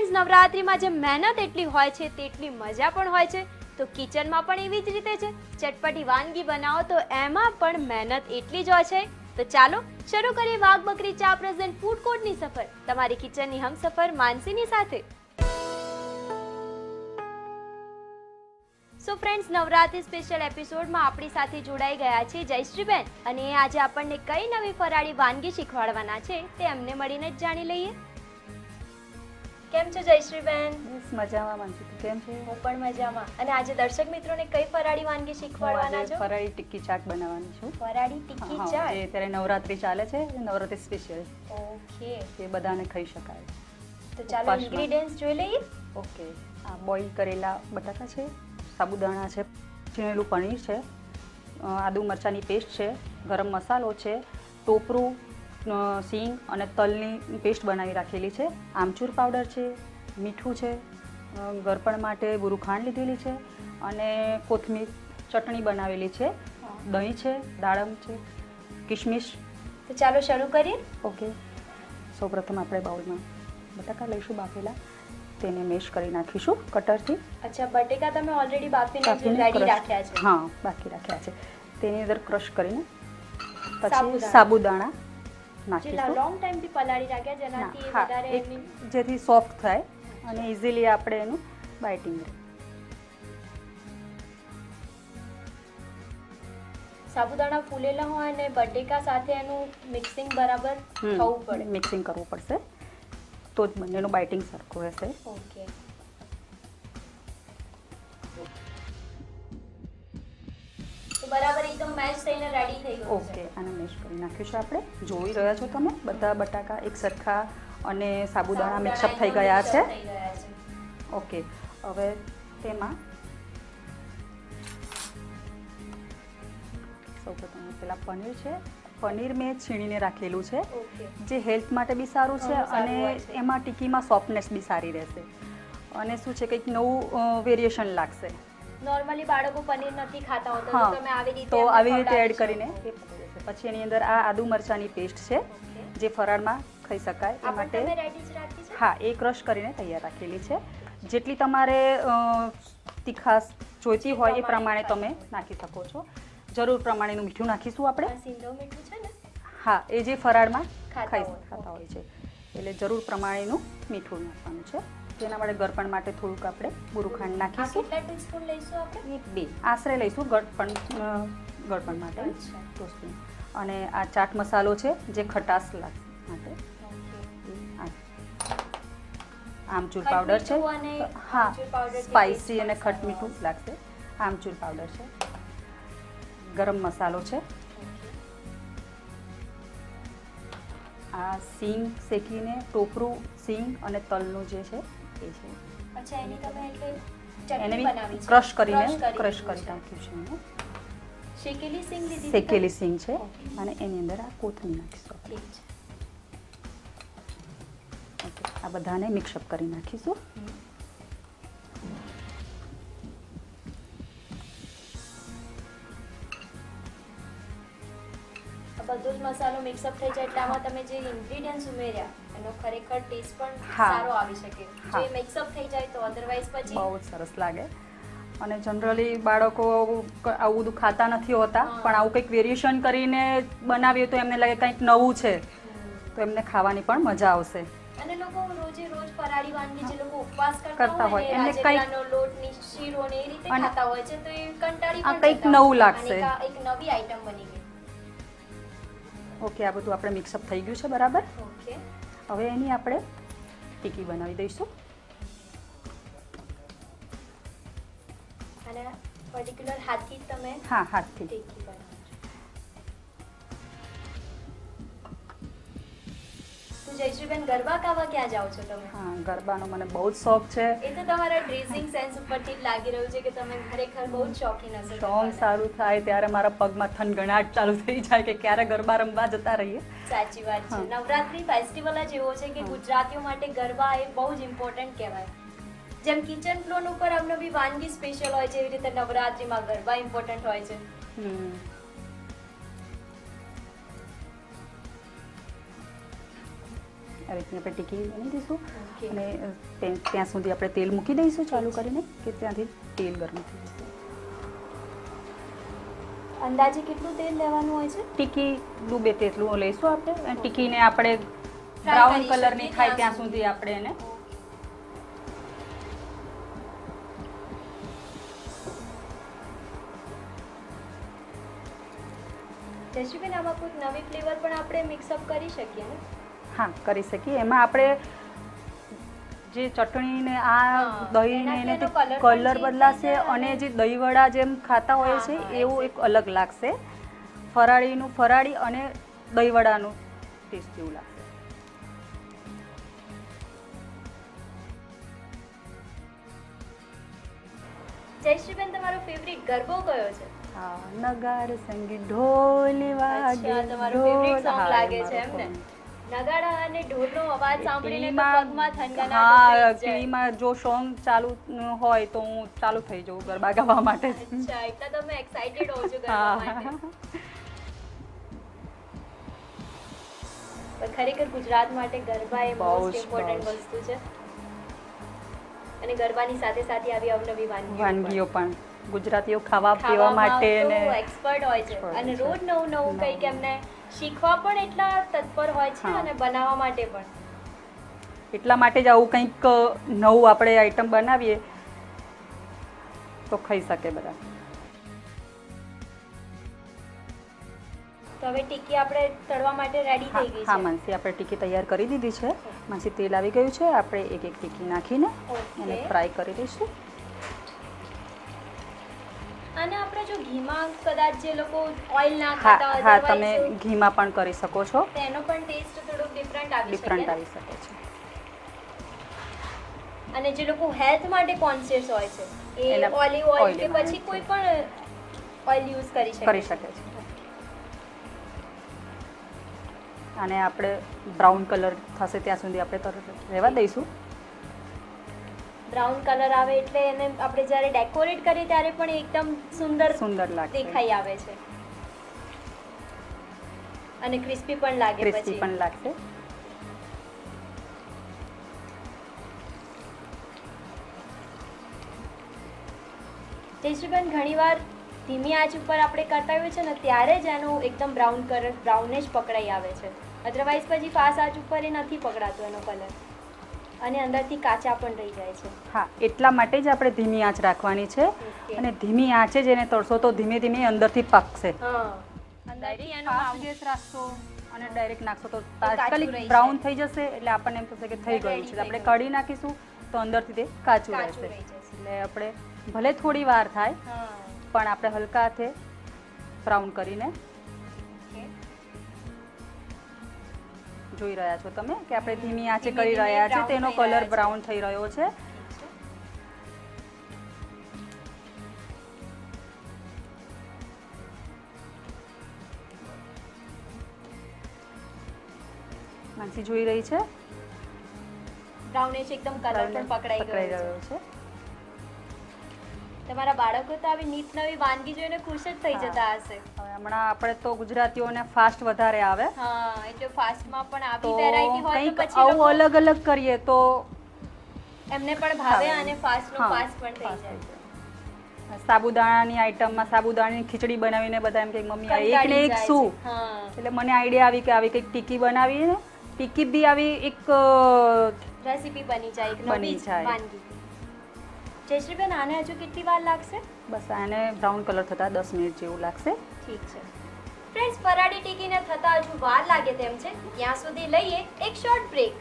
Friends નવરાત્રિમાં જે મહેનત એટલી હોય છે, તેટલી મજા પણ હોય છે. તો કિચનમાં પણ એવી જ રીતે છે. ચટપટી વાનગી બનાવો તો એમાં પણ મહેનત એટલી જ હોય છે. તો ચાલો, શરૂ કરીએ વાઘ બકરી ચા પ્રેઝન્ટ ફૂડ કોર્ટની સફર. તમારી કિચનની હમસફર માનસીની સાથે. સો ફ્રેન્ડ્સ નવરાત્રી સ્પેશિયલ એપિસોડમાં આપણી સાથે જોડાઈ ગયા છે જયશ્રીબેન. અને આજે આપણને કઈ નવી ફરાળી વાનગી શીખવાડવાના છે, તે એમને મળીને જ જાણી લઈએ. કેમ છો જયશ્રીબેન? બસ મજામાં માનસી કેમ છે? હું પણ મજામાં. અને આજે દર્શક મિત્રોને કઈ ફરાળી વાનગી શીખવાડવાના છો? ફરાળી ટિક્કી ચાટ બનાવવાની છું. ફરાળી ટિક્કી ચાટ? એ અત્યારે નવરાત્રી ચાલે છે નવરાત્રી સ્પેશિયલ ઓકે. એ બધાને ખાઈ શકાય. તો ચાલો. ઇન્ગ્રેડિયન્ટ્સ જોઈ લઈએ. ઓકે. આ બોઇલ કરેલા બટાકા છે સાબુદાણા છે છીણેલું પનીર છે આદુ મરચાંની પેસ્ટ છે ગરમ મસાલો છે ટોપરું સિંગ અને તલની પેસ્ટ બનાવી રાખેલી છે. આમચૂર પાવડર છે મીઠું છે ગરપણ માટે ગુરુખાંડ લીધેલી છે અને કોથમીર ચટણી બનાવેલી છે. દહીં છે દાડમ છે કિશમિશ તો ચાલો શરૂ કરીએ. ઓકે. સૌપ્રથમ આપણે બાઉલમાં બટાકા લઈશું બાફેલા. તેને મેશ કરી નાખીશું કટરથી. અચ્છા બટેકા તમે ઓલરેડી બાફીને રેડી રાખ્યા છે. હા બાકી રાખ્યા છે. તેની અંદર ક્રશ કરીને પછી સાબુદાણા. સાબુદાણા ટાઈમ નાખીશું લોંગ ટાઈમથી પલાળી રાખ્યા જેનાથી વધારે જેથી સોફ્ટ થાય અને ઇઝીલી આપણે એનું બાઇટિંગ સાબુદાણા ફૂલેલા હોય અને બટેકા સાથે એનું મિક્સિંગ બરાબર થવું પડે. મિક્સિંગ કરવું પડશે. તો જ બંનેનું બાઇટિંગ સરખું રહેશે. ઓકે બરાબર એકદમ મેચ થઈને રેડી થઈ ગયું ઓકે આને મેશ કરી નાખ્યું છે આપણે. જોઈ રહ્યા છો તમે બધા બટાકા એક સરખા અને સાબુદાણા મિક્સઅપ થઈ ગયા છે. ઓકે હવે તેમાં સૌપ્રથમ પેલા પનીર છે. પનીર મેં છીણીને રાખેલું છે. જે હેલ્થ માટે બી સારું છે અને એમાં ટીકીમાં સોફ્ટનેસ બી સારી રહેશે. અને શું છે કંઈક નવું વેરિએશન લાગશે. નોર્મલી બાળકો પનીર નથી ખાતા હોતા તો તમે આવી રીતે તો આવી રીતે એડ કરીને પછી એની અંદર આ આદુ મરચાંની પેસ્ટ છે જે ફરાળમાં ખાઈ શકાય. એ માટે હા એ ક્રશ કરીને તૈયાર રાખેલી છે. જેટલી તમારે તીખાસ તીખાશ જોઈતી હોય એ પ્રમાણે તમે નાખી શકો છો. જરૂર પ્રમાણેનું મીઠું નાખીશું આપણે. હા એ જે ફરાળમાં ખાઈ ખાતા હોય છે. એટલે જરૂર પ્રમાણેનું મીઠું નાખવાનું છે. તેના માટે ગળપણ માટે થોડુંક આપણે બુરું ખાંડ નાખીશું. કેટલા ટીસ્પૂન લઈશું આપણે? એક બે. આશરે લઈશું ગળપણ અ, ગળપણ માટે. અચ્છા. અને આ ચાટ મસાલો છે જે ખટાશ માટે. આમચૂર પાવડર છે. હા સ્પાઇસી અને ખટમીઠું ખટ મીઠું લાગશે. આમચૂર પાવડર છે. ગરમ મસાલો છે. આ સિંગ શેકીને ટોપરું સિંગ અને તલનું જે છે એ છીએ અચ્છા એની તમે એટલે એને બનાવી ક્રશ કરીને ક્રશ કરી. નાખ્યું છે શેકેલી સિંગ લીધી શેકેલી સિંગ છે. અને એની અંદર આ કોથમીર નાખીશું ઠીક છે. ઓકે આ બધાને મિક્સઅપ કરી નાખીશું. બધો જ મસાલો મિક્સઅપ થઈ જાય એટલે આમાં તમે જે ઇન્ગ્રીડિયન્ટ્સ ઉમેર્યા એનો ખરેખર ટેસ્ટ પણ. સારો આવી શકે. જો મિક્સઅપ થઈ જાય તો અધરવાઇઝ પછી બહુ સરસ લાગે. અને જનરલી બાળકો આવું બધું ખાતા નથી હોતા પણ આવું કંઈક વેરિએશન કરીને બનાવીએ તો એમને લાગે કંઈક નવું છે. તો એમને ખાવાની પણ મજા આવશે. અને લોકો રોજે રોજ ફરાળી વાનગી જે લોકો ઉપવાસ કરતા હોય એમને કંઈક- લોટની શીરો ને એ રીતે ખાતા હોય છે તો એ કંટાળી પણ કંઈક નવું લાગશે. એક નવી આઈટમ બની ગઈ. ઓકે આ બધું આપણે મિક્સઅપ થઈ ગયું છે બરાબર? ઓકે. હવે એની આપણે ટીકી બનાવી દઈશું. અને પર્ટિક્યુલર હાથથી તમે હા હાથથી. ટેકી જયશ્રીબેન ગરબા ગાવા ક્યાં જાઓ છો તમે? હા ગરબાનો મને બહુ જ શોખ છે. એ તો તમારા ડ્રેસિંગ સેન્સ ઉપરથી જ લાગી રહ્યું છે કે તમે ખરેખર બહુ જ શોખીન હશો સોંગ સારું થાય ત્યારે મારા પગમાં થનગણાટ ચાલુ થઈ જાય કે ક્યારે ગરબા રમવા જતા રહીએ. સાચી વાત છે. નવરાત્રી ફેસ્ટિવલ જ એવો છે કે. ગુજરાતીઓ માટે ગરબા એ બહુ જ ઇમ્પોર્ટન્ટ કહેવાય. જેમ કિચન ફ્લોર ઉપર અમને બી વાનગી સ્પેશિયલ હોય છે એવી રીતે નવરાત્રીમાં ગરબા ઇમ્પોર્ટન્ટ હોય છે. આ રીતની આપણે ટીકી બની દઈશું અને ત્યાં સુધી આપણે તેલ મૂકી દઈશું ચાલુ કરીને કે ત્યાંથી તેલ ગરમ થઈ અંદાજે કેટલું તેલ લેવાનું હોય છે? ટીકી ડૂબે તેટલું લઈશું આપણે અને ટીકીને આપણે બ્રાઉન કલરની થાય ત્યાં ત્યાં સુધી આપણે એને જશુબેન આમાં કોઈ નવી ફ્લેવર પણ આપણે મિક્સઅપ કરી શકીએ ને? હા કરી શકીએ. એમાં આપણે જે ચટણી ને આ દહીને દહીં ને એનાથી એનો કલર બદલાશે અને જે દહીંવડા જેમ ખાતા હોય છે એવું એક અલગ લાગશે. ફરાળીનું ફરાળી અને દહીંવડાનું ટેસ્ટ જેવું લાગશે. જયશ્રીબેન તમારો ફેવરિટ ગરબો કયો છે? હા નગાર સંગીત ઢોલી વાગે તમારો ફેવરિટ એ લાગે છે એમ ને? નગાડા અને ઢોલનો અવાજ સાંભળીને તો પગમાં થનગનાટ હા ઉતરી જ જાય. ટીવીમાં જો સોંગ ચાલુ હોય તો હું ચાલુ થઈ જાઉં ગરબા ગાવા માટે. અચ્છા એટલે તમે એક્સાઇટેડ હો છો ગરબા માટે. ખરેખર ગુજરાત માટે ગરબા એ બહુ મોસ્ટ ઇમ્પોર્ટન્ટ વસ્તુ છે. અને ગરબાની સાથે સાથે આવી અવનવી વાનગીઓ વાનગીઓ પણ. ગુજરાતીઓ ખાવા પીવા માટે ને એક્સપર્ટ હોય છે. અને રોજ નવું નવું નવું. કંઈક એમને શીખવા પણ એટલા તત્પર હોય છે અને બનાવવા માટે પણ. એટલા માટે જ આવું કંઈક નવું આપણે આઈટમ બનાવીએ તો ખાઈ શકે બધા. તો હવે ટીકી આપણે તળવા માટે રેડી થઈ ગઈ હા છે. માનસી આપણે ટીકી તૈયાર કરી દીધી છે. માનસી તેલ આવી ગયું છે. આપણે એક એક ટીકી નાખીને એને ફ્રાય કરી દઈશું. અને આપણે જો ઘીમાં કદાચ જે લોકો ઓઇલ ના હા ખાતા હા તમે ઘીમાં પણ કરી શકો છો. તેનો પણ ટેસ્ટ થોડો ડિફરન્ટ આવી ડિફરન્ટ આવી શકે છે. અને જે લોકો હેલ્થ માટે કોન્શિયસ હોય છે એ ઓલિવ ઓઇલ કે પછી કોઈ પણ ઓઇલ યુઝ કરી શકે કરી શકે છે. અને આપણે બ્રાઉન કલર થશે ત્યાં સુધી આપણે તરત રહેવા દઈશું. બ્રાઉન કલર આવે એટલે એને આપણે જ્યારે ડેકોરેટ કરીએ ત્યારે પણ એકદમ સુંદર સુંદર લાગે દેખાઈ આવે છે. અને ક્રિસ્પી પણ લાગે ક્રિસ્પી પણ લાગશે. જયશ્રીબેન ઘણીવાર ધીમી આંચ ઉપર આપણે કરતા હોઈએ છે ને ત્યારે જ એનું એકદમ બ્રાઉન કલર બ્રાઉન જ પકડાઈ આવે છે. અધરવાઇઝ પછી ફાસ આંચ ઉપર એ નથી પકડાતો એનો કલર અને અંદરથી કાચા પણ રહી જાય છે. હા એટલા માટે જ આપણે ધીમી આંચ રાખવાની છે. અને ધીમી આંચે જ એને તળશો તો ધીમે ધીમે અંદરથી પાકશે. હા. અંદરથી એનો ફાસ્ટ ગેસ રાખશો અને ડાયરેક્ટ નાખશો તો તાત્કાલિક બ્રાઉન થઈ જશે એટલે આપણને એમ થશે કે થઈ ગયું છે. આપણે. કઢી નાખીશું તો અંદરથી તે કાચું કાચું રહેશે. એટલે આપણે ભલે થોડી વાર થાય પણ આપણે હલકા હાથે બ્રાઉન કરીને જોઈ રહ્યા છો તમે કે આપણે ધીમી આંચે કરી રહ્યા છે તેનો કલર બ્રાઉન થઈ રહ્યો છે. માનસી જોઈ રહી છે? બ્રાઉનિશ એકદમ કલર પણ પકડાઈ ગયો છે. તમારા બાળકો તો આવી નીટ નવી વાનગી જોઈને ખુશ જ થઈ જતા હશે. હમણાં આપણે તો ગુજરાતીઓને ફાસ્ટ વધારે આવે. હા એટલે ફાસ્ટમાં પણ આવી વેરાયટી હોય તો પછી આવું અલગ અલગ કરીએ તો એમને પણ ભાવે. અને ફાસ્ટનો ફાસ્ટ પણ થઈ જાય. સાબુદાણાની આઈટમમાં સાબુદાણાની ખીચડી બનાવીને બધા એમ કે મમ્મી આ એક ને એક શું? એટલે મને આઈડિયા આવી કે આવી કંઈક ટીકી બનાવીને ટીકી બી આવી એક રેસીપી બની જાય બની જાય. વાનગી. જયશ્રીબેન આને હજુ કેટલી વાર લાગશે? બસ આને બ્રાઉન કલર થતાં દસ મિનિટ જેવું લાગશે. ઠીક છે. ફ્રેન્ડ્સ ફરાળી ટીકીને થતા હજુ વાર લાગે તેમ છે. ત્યાં સુધી લઈએ એક શોર્ટ બ્રેક.